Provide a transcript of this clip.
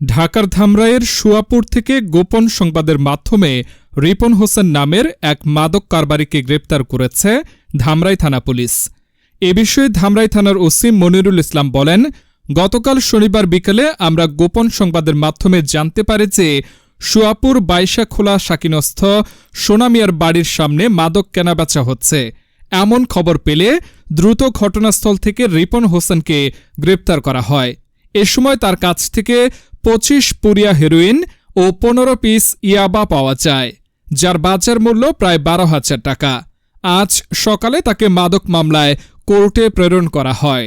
ঢাকার ধামরাইয়ের সুয়াপুর থেকে গোপন সংবাদের মাধ্যমে রিপন হোসেন নামের এক মাদক কারবারিকে গ্রেপ্তার করেছে ধামরাই থানা পুলিশ। এ বিষয়ে ধামরাই থানার ওসি মনিরুল ইসলাম বলেন, গতকাল শনিবার বিকেলে আমরা গোপন সংবাদের মাধ্যমে জানতে পারি যে সুয়াপুর বাইশাখোলা শাকিনস্থ সোনামিয়ার বাড়ির সামনে মাদক কেনাবেচা হচ্ছে। এমন খবর পেলে দ্রুত ঘটনাস্থল থেকে রিপন হোসেনকে গ্রেপ্তার করা হয়। এ সময় তার কাছ থেকে পঁচিশ পুরিয়া হেরোইন ও পনেরো পিস ইয়াবা পাওয়া যায়, যার বাজার মূল্য প্রায় বারো হাজার টাকা। আজ সকালে তাকে মাদক মামলায় কোর্টে প্রেরণ করা হয়।